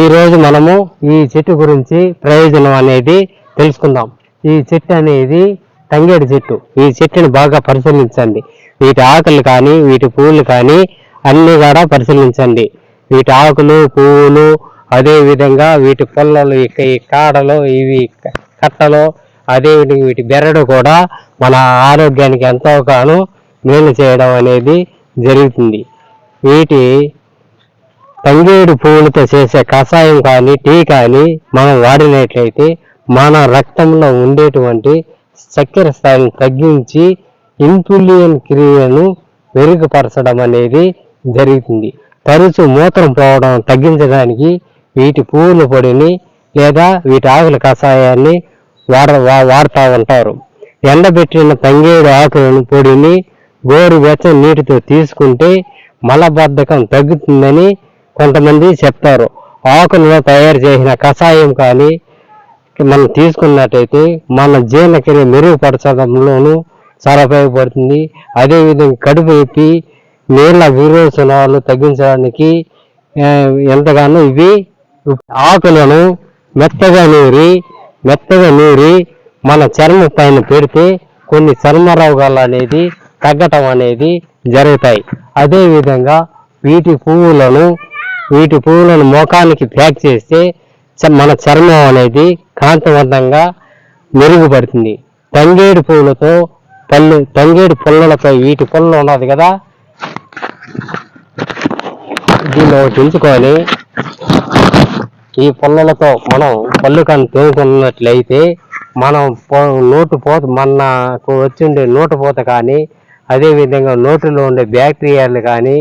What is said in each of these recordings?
ఈరోజు మనము ఈ చెట్టు గురించి ప్రయోజనం అనేది తెలుసుకుందాం. ఈ చెట్టు అనేది తంగేడు చెట్టు. ఈ చెట్టుని బాగా పరిశీలించండి. వీటి ఆకులు కానీ వీటి పువ్వులు కానీ అన్నీ కూడా పరిశీలించండి. వీటి ఆకులు పువ్వులు అదేవిధంగా వీటి పొల్లలు ఇక ఈ కాడలు ఇవి కట్టలు అదేవిధంగా వీటి బెరడు కూడా మన ఆరోగ్యానికి ఎంతో గాను మేలు చేయడం అనేది జరుగుతుంది. వీటి తంగేడు పువ్వులతో చేసే కషాయం కానీ టీ కానీ మనం వాడినట్లయితే మన రక్తంలో ఉండేటువంటి చక్కెర స్థాయిని తగ్గించి ఇన్సులిన్ క్రియను మెరుగుపరచడం అనేది జరుగుతుంది. తరచు మూత్రం పోవడం తగ్గించడానికి వీటి పువ్వుల పొడిని లేదా వీటి ఆకుల కషాయాన్ని వాడ వాడతా వాడుతూ ఉంటారు. ఎండబెట్టిన తంగేడు ఆకులను పొడిని గోరు వెచ్చని నీటితో తీసుకుంటే మలబద్ధకం తగ్గుతుందని కొంతమంది చెప్తారు. ఆకులలో తయారు చేసిన కషాయం కానీ మనం తీసుకున్నట్టయితే మన జీర్ణక్రియ మెరుగుపరచడంలోనూ చాలా ఉపయోగపడుతుంది అదేవిధంగా కడుపు ఎత్తి నీళ్ళ విరోచనాలు తగ్గించడానికి ఎంతగానో ఇవి ఆకులను మెత్తగా నూరి మెత్తగా నూరి మన చర్మ పైన పెడితే కొన్ని చర్మ రోగాలు అనేది తగ్గటం అనేది జరుగుతాయి. అదేవిధంగా వీటి పువ్వులను వీటి పువ్వులను మోకానికి ప్యాక్ చేస్తే చ- మన చర్మం అనేది కాంతివంతంగా మెరుగుపడుతుంది. తంగేడు పువ్వులతో పళ్ళు తంగేడు పుల్లలతో వీటి పుల్ల ఉన్నది కదా? దీన్ని ఒకటి ఉంచుకొని ఈ పుల్లలతో మనం పళ్ళు కానీ తోముకున్నట్లయితే మనం నోటు పోత మనకు వచ్చిండే నోటు పోత కానీ అదేవిధంగా నోటిలో ఉండే బ్యాక్టీరియాలు కానీ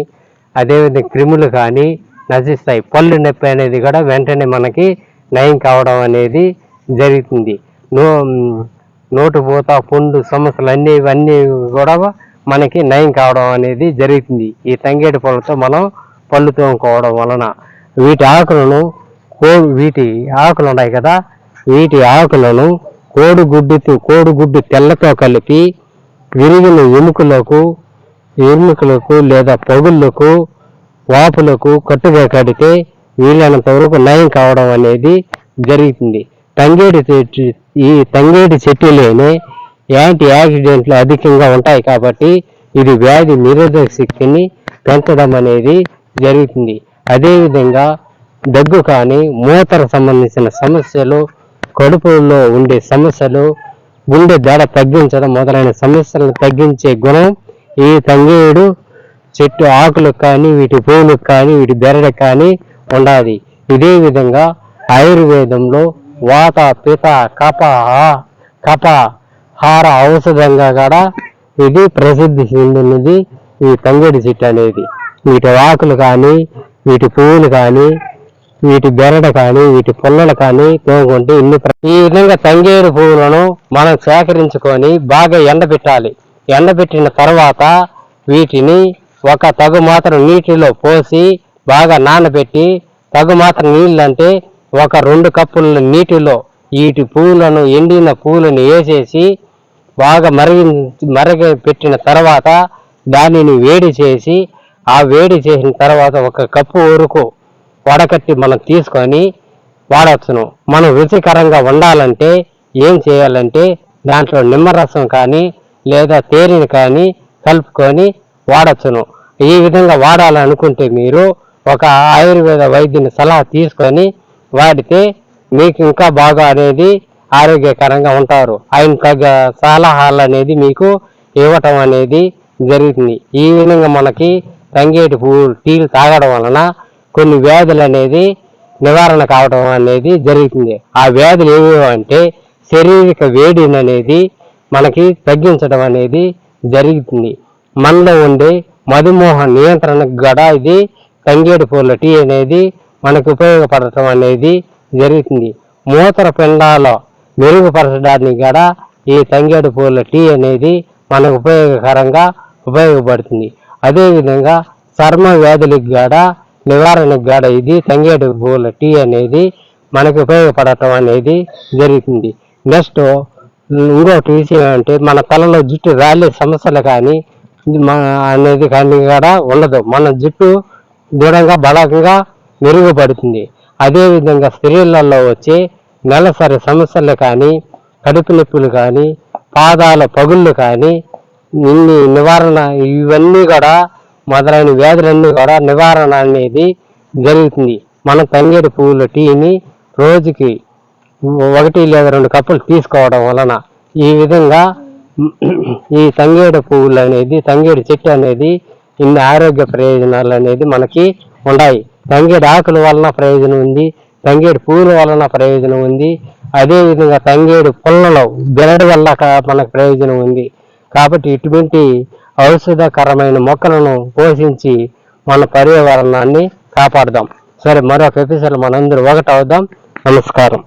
అదేవిధంగా క్రిములు కానీ నశిస్తాయి. పళ్ళు నొప్పి అనేది కూడా వెంటనే మనకి నయం కావడం అనేది జరుగుతుంది. నో నోటు పోత పుండు సమస్యలు అన్నీ ఇవన్నీ కూడా మనకి నయం కావడం అనేది జరుగుతుంది. ఈ తంగేడు పళ్ళతో మనం పళ్ళు తోముకోవడం వలన. వీటి ఆకులను కో వీటి ఆకులు ఉన్నాయి కదా వీటి ఆకులను కోడిగుడ్డుతో కోడిగుడ్డు తెల్లతో కలిపి విరిగిన ఎముకలకు ఎముకలకు లేదా పగుళ్ళకు వాపులకు కట్టుగా కడితే వీలైనంత వరకు నయం కావడం అనేది జరుగుతుంది. తంగేడి చెట్టు ఈ తంగేడి చెట్టులోనే యాంటీ ఆక్సిడెంట్లు అధికంగా ఉంటాయి కాబట్టి ఇది వ్యాధి నిరోధక శక్తిని పెంచడం అనేది జరుగుతుంది. అదేవిధంగా దగ్గు కానీ మూతర సంబంధించిన సమస్యలు కడుపులో ఉండే సమస్యలు గుండె దడ తగ్గించడం మొదలైన సమస్యలను తగ్గించే గుణం ఈ తంగేడు చెట్టు ఆకులకు కానీ వీటి పువ్వులకు కానీ వీటి బెరడకు కానీ ఉండాలి ఇదే విధంగా ఆయుర్వేదంలో వాత పిత కప కప హార ఔషధంగా కూడా ఇది ప్రసిద్ధి చెందినది ఈ తంగేడు చెట్టు అనేది. వీటి ఆకులు కానీ వీటి పువ్వులు కానీ వీటి బెరడు కానీ వీటి పుల్లలు కానీ తోముకుంటే ఇన్ని ఈ విధంగా తంగేడు పువ్వులను మనం సేకరించుకొని బాగా ఎండబెట్టాలి. ఎండబెట్టిన తర్వాత వీటిని ఒక తగు మాత్రం నీటిలో పోసి బాగా నానబెట్టి తగు మాత్రం నీళ్ళంటే ఒక రెండు కప్పుల నీటిలో వీటి పువ్వులను ఎండిన పువ్వులను వేసేసి బాగా మరిగి మరగ పెట్టిన తర్వాత దానిని వేడి చేసి ఆ వేడి చేసిన తర్వాత ఒక కప్పు వరకు వడకట్టి మనం తీసుకొని వాడవచ్చును మనం రుచికరంగా వండాలంటే ఏం చేయాలంటే దాంట్లో నిమ్మరసం కానీ లేదా తేనెని కానీ కలుపుకొని వాడచ్చును. ఈ విధంగా వాడాలనుకుంటే మీరు ఒక ఆయుర్వేద వైద్యుని సలహా తీసుకొని వాడితే మీకు ఇంకా బాగా అనేది ఆరోగ్యకరంగా ఉంటారు. ఆయన తగ్గ సలహాలు అనేది మీకు ఇవ్వటం అనేది జరుగుతుంది. ఈ విధంగా మనకి తంగేటి పువ్వు టీలు తాగడం వలన కొన్ని వ్యాధులు అనేది నివారణ కావడం అనేది జరుగుతుంది. ఆ వ్యాధులు ఏవేవో అంటే శారీరక వేడిని అనేది మనకి తగ్గించడం అనేది జరుగుతుంది. మనలో ఉండే మధుమోహ నియంత్రణకు కూడా ఇది తంగేడు పూల టీ అనేది మనకు ఉపయోగపడటం అనేది జరుగుతుంది. మూత్ర పిండాల మెరుగుపరచడానికి కూడా ఈ తంగేడు పూల టీ అనేది మనకు ఉపయోగకరంగా ఉపయోగపడుతుంది. అదేవిధంగా చర్మ వ్యాధులకు కూడా నివారణకు కూడా ఇది తంగేడు పూల టీ అనేది మనకు ఉపయోగపడటం అనేది జరుగుతుంది. నెక్స్ట్ ఇంకొకటి విషయం అంటే మన తలలో జుట్టు రాలే సమస్యలు కానీ అనేది కానీ కూడా ఉండదు. మన జుట్టు దృఢంగా బలంగా మెరుగుపడుతుంది. అదేవిధంగా స్త్రీలలో వచ్చే నెలసరి సమస్యలు కానీ కడుపు నొప్పులు కానీ పాదాల పగుళ్ళు కానీ ఇన్ని నివారణ ఇవన్నీ కూడా మొదలైన వ్యాధులన్నీ కూడా నివారణ అనేది జరుగుతుంది. మనం తంగేడు పువ్వుల టీని రోజుకి ఒకటి లేదా రెండు కప్పులు తీసుకోవడం వలన ఈ విధంగా ఈ తంగేడు పువ్వులు అనేది తంగేడు చెట్టు అనేది ఇన్ని ఆరోగ్య ప్రయోజనాలు అనేది మనకి ఉన్నాయి తంగేడు ఆకుల వలన ప్రయోజనం ఉంది తంగేడు పువ్వుల వలన ప్రయోజనం ఉంది అదేవిధంగా తంగేడు పుల్లలో బెరడు వల్ల మనకు ప్రయోజనం ఉంది. కాబట్టి ఇటువంటి ఔషధకరమైన మొక్కలను పోషించి మన పర్యావరణాన్ని కాపాడదాం. సరే మరొక ఎపిసోడ్ మనందరూ ఒకటవుదాం. నమస్కారం.